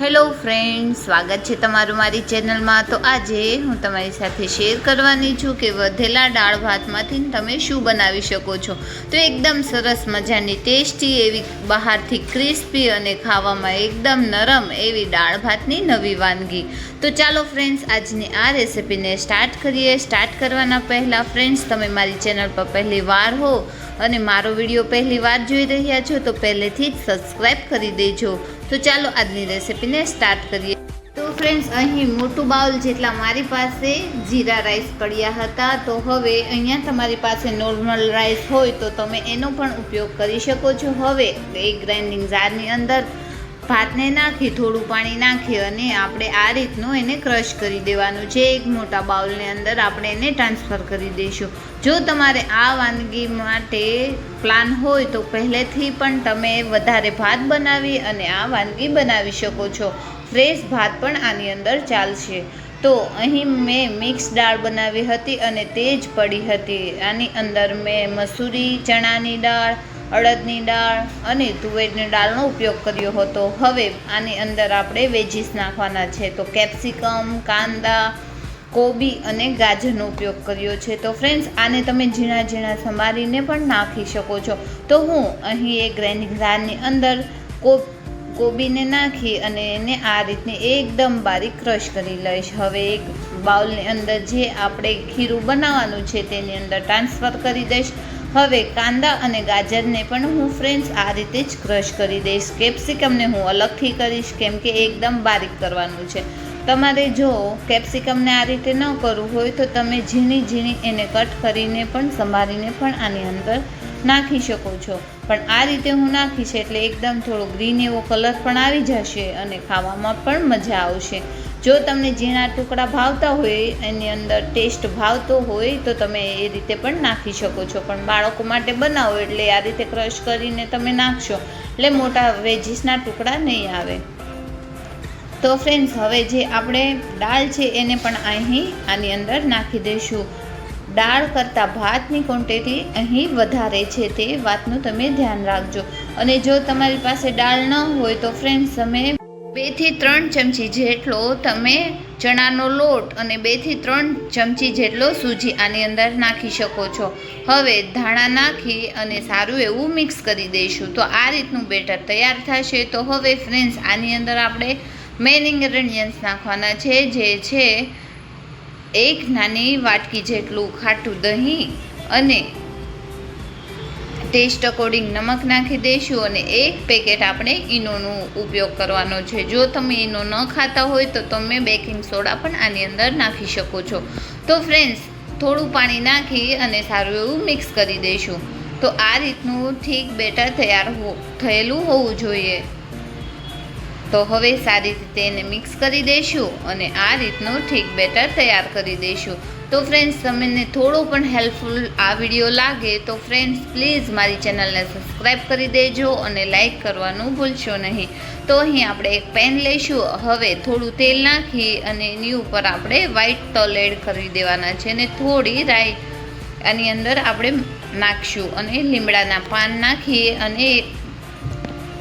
Hello friend સ્વાગત છે તમારું મારી ચેનલમાં. તો આજે હું તમારી સાથે શેર કરવાની છું કે વધેલા દાળ ભાતમાંથી તમે શું બનાવી શકો છો. તો એકદમ સરસ મજાની ટેસ્ટી એવી બહારથી ક્રિસ્પી અને ખાવામાં એકદમ નરમ એવી દાળ ભાતની નવી વાનગી. તો ચાલો ફ્રેન્ડ્સ, આજની આ રેસિપીને સ્ટાર્ટ કરીએ. સ્ટાર્ટ કરવાના પહેલાં ફ્રેન્ડ્સ, તમે મારી ચેનલ પર પહેલી વાર હો અને મારો વીડિયો પહેલી વાર જોઈ રહ્યા છો, તો પહેલેથી જ સબસ્ક્રાઈબ કરી દેજો. તો ચાલો આજની રેસિપીને સ્ટાર્ટ કરીએ. તો ફ્રેન્ડ્સ અહીં મોટું બાઉલ જેટલા મારી પાસે જીરા રાઈસ પડ્યા હતા. તો હવે અહીંયા તમારી પાસે નોર્મલ રાઈસ હોય તો તમે એનો પણ ઉપયોગ કરી શકો છો. હવે એક ગ્રાઇન્ડિંગ જારની અંદર ભાતને નાખી, થોડું પાણી નાખી અને આપણે આ રીતનું એને ક્રશ કરી દેવાનું છે. એક મોટા બાઉલની અંદર આપણે એને ટ્રાન્સફર કરી દઈશું. જો તમારે આ વાનગી માટે પ્લાન હોય તો પહેલેથી પણ તમે વધારે ભાત બનાવી અને આ વાનગી બનાવી શકો છો. ફ્રેશ ભાત પણ આની અંદર ચાલશે. તો અહીં મેં મિક્સ દાળ બનાવી હતી અને તે જ પડી હતી. આની અંદર મેં મસૂરી, ચણાની દાળ અડદની દાળ અને તુવેરની દાળનો ઉપયોગ કર્યો હતો. હવે આની અંદર આપણે વેજીસ નાખવાના છે. તો કેપ્સિકમ, કાંદા, કોબી અને ગાજરનો ઉપયોગ કર્યો છે. તો ફ્રેન્ડ્સ આને તમે ઝીણા ઝીણા સમારીને પણ નાખી શકો છો. તો હું અહીં એક ગ્રાઇન્ડિંગ જારની અંદર કો કોબીને નાખી અને એને આ રીતની એકદમ બારીક ક્રશ કરી લઈશ. હવે એક બાઉલની અંદર જે આપણે ખીરું બનાવવાનું છે તેની અંદર ટ્રાન્સફર કરી દઈશ. હવે કાંદા અને ગાજરને પણ હું ફ્રેન્ડ્સ આ રીતે જ ક્રશ કરી દઈશ. કેપ્સિકમને હું અલગથી કરીશ કેમ કે એકદમ બારીક કરવાનું છે. તમારે જો કેપ્સિકમને આ રીતે ન કરવું હોય તો તમે ઝીણી ઝીણી એને કટ કરીને પણ સંભાળીને પણ આની અંદર નાખી શકો છો. પણ આ રીતે હું નાખીશ એટલે એકદમ થોડો ગ્રીન એવો કલર પણ આવી જશે અને ખાવામાં પણ મજા આવશે. જો તમને ઝીણા ટુકડા ભાવતા હોય, એની અંદર ટેસ્ટ ભાવતો હોય, તો તમે એ રીતે પણ નાખી શકો છો. પણ બાળકો માટે બનાવો એટલે આ રીતે ક્રશ કરીને તમે નાખશો. એટલે મોટા વેજીસના ટુકડા નહીં આવે. તો ફ્રેન્ડ્સ હવે જે આપણે દાળ છે એને પણ અહીં, આની અંદર નાખી દઈશું. દાળ કરતાં ભાતની ક્વોન્ટિટી અહીં વધારે છે તે વાતનું તમે ધ્યાન રાખજો. અને જો તમારી પાસે દાળ ન હોય, તો ફ્રેન્ડ્સ તમે બેથી ત્રણ ચમચી જેટલો તમે ચણાનો લોટ અને બેથી ત્રણ ચમચી જેટલો સૂજી આની અંદર નાખી શકો છો. હવે ધાણા નાખી અને સારું એવું મિક્સ કરી દઈશું. તો આ રીતનું બેટર તૈયાર થશે. તો હવે ફ્રેન્ડ્સ આની અંદર આપણે મેઇન ઇન્ગ્રેડિયન્ટ્સ નાખવાના છે, જે છે એક નાની વાટકી જેટલું ખાટું દહીં અને ટેસ્ટ અકોર્ડિંગ નમક નાખી દઈશું અને એક પેકેટ આપણે ઈનોનો ઉપયોગ કરવાનો છે. જો તમે ઈનો ન ખાતા હોય તો તમે બેકિંગ સોડા પણ આની અંદર નાખી શકો છો. તો ફ્રેન્ડ્સ, થોડું પાણી નાખી અને સારું એવું મિક્સ કરી દઈશું. તો આ રીતનું ઠીક બેટર તૈયાર હો, થયેલું હોવું જોઈએ. તો હવે સારી રીતે એને મિક્સ કરી દઈશું અને આ રીતનું ઠીક બેટર તૈયાર કરી દઈશું. તો ફ્રેન્ડ્સ તમને થોડું પણ હેલ્પફુલ આ વીડિયો લાગે તો ફ્રેન્ડ્સ પ્લીઝ મારી ચેનલને સબસ્ક્રાઈબ કરી દેજો અને લાઈક કરવાનું ભૂલશો નહીં. તો અહીં આપણે એક પેન લઈશું. હવે થોડું તેલ નાખી અને એની ઉપર આપણે વ્હાઈટ તલ એડ કરી દેવાના છે અને થોડી રાઈ આની અંદર આપણે નાખશું અને લીમડાના પાન નાખી અને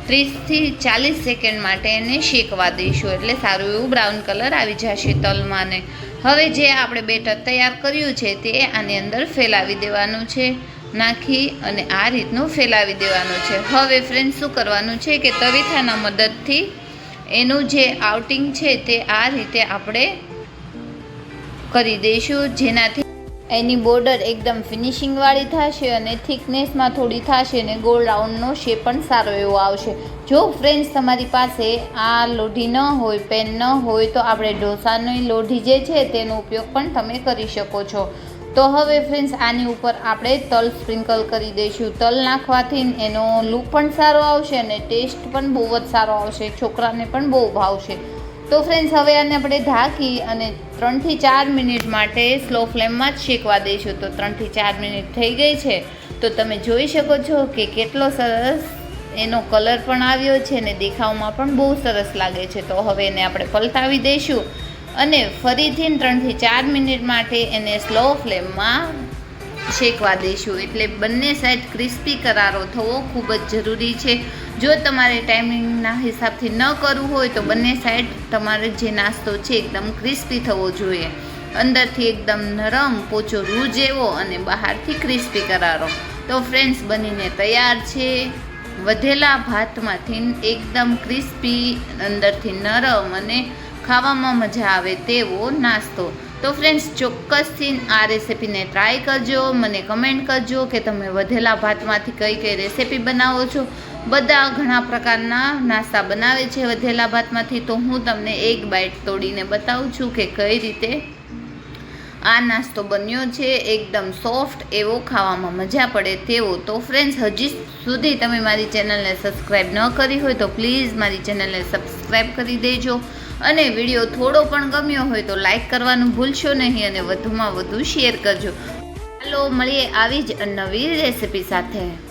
ત્રીસથી ચાલીસ સેકન્ડ માટે એને શેકવા દઈશું. એટલે સારું એવું બ્રાઉન કલર આવી જશે તલમાં ને. હવે જે આપણે બેટર તૈયાર કર્યું છે તે આની અંદર ફેલાવી દેવાનું છે, નાખી અને આ રીતનું ફેલાવી દેવાનું છે. હવે ફ્રેન્ડ શું કરવાનું છે કે તવીથાના મદદથી એનું જે આઉટિંગ છે તે આ રીતે આપણે કરી દઈશું. જેનાથી એની બોર્ડર એકદમ ફિનિશિંગવાળી થશે અને થિકનેસમાં થોડી થશે અને ગોળ રાઉન્ડનો શેપ પણ સારો એવો આવશે. જો ફ્રેન્ડ્સ તમારી પાસે આ લોઢી ન હોય પેન ન હોય, તો આપણે ઢોસાની લોઢી જે છે તેનો ઉપયોગ પણ તમે કરી શકો છો. તો હવે ફ્રેન્ડ્સ આની ઉપર આપણે તલ સ્પ્રિંકલ કરી દઈશું. તલ નાખવાથી એનો લુક પણ સારો આવશે અને ટેસ્ટ પણ બહુ જ સારો આવશે. છોકરાને પણ બહુ ભાવશે. તો ફ્રેન્ડ્સ હવે આને આપણે ઢાંકી અને ત્રણથી ચાર મિનિટ માટે સ્લો ફ્લેમમાં જ શેકવા દઈશું. તો ત્રણથી ચાર મિનિટ થઈ ગઈ છે. તો તમે જોઈ શકો છો કે કેટલો સરસ એનો કલર પણ આવ્યો છે અને દેખાવમાં પણ બહુ સરસ લાગે છે. તો હવે એને આપણે પલટાવી દઈશું અને ફરીથી ત્રણથી ચાર મિનિટ માટે એને સ્લો ફ્લેમમાં શેકવા દઈશું એટલે બંને સાઈડ ક્રિસ્પી કરારો થવો ખૂબ જ જરૂરી છે. જો તમારે ટાઈમિંગના હિસાબથી ન કરવું હોય તો બંને સાઈડ તમારે જે નાસ્તો છે એકદમ ક્રિસ્પી થવો જોઈએ. અંદરથી એકદમ નરમ પોચો રૂ જેવો અને બહારથી ક્રિસ્પી કરારો. તો ફ્રેન્ડ્સ બનીને તૈયાર છે. વધેલા ભાતમાંથી એકદમ ક્રિસ્પી અંદરથી નરમ અને ખાવામાં મજા આવે તેવો નાસ્તો. તો ફ્રેન્ડ્સ ચોક્કસથી આ રેસીપીને ટ્રાય કરજો. મને કમેન્ટ કરજો કે તમે વધેલા ભાતમાંથી કઈ કઈ રેસિપી બનાવો છો. બધા ઘણા પ્રકારના નાસ્તા બનાવે છે વધેલા ભાતમાંથી. તો હું તમને એક બાઇટ તોડીને બતાવું છું કે કઈ રીતે આ નાસ્તો બન્યો છે. એકદમ સોફ્ટ એવો ખાવામાં મજા પડે તેવો. તો ફ્રેન્ડ્સ હજી સુધી તમે મારી ચેનલને સબસ્ક્રાઈબ ન કરી હોય તો પ્લીઝ મારી ચેનલને સબસ્ક્રાઈબ કરી દેજો. અને વીડિયો થોડો પણ ગમ્યો હોય તો લાઈક કરવાનું ભૂલશો નહીં અને વધુમાં વધુ શેર કરજો. ચાલો મળીએ આવી જ નવી રેસિપી સાથે.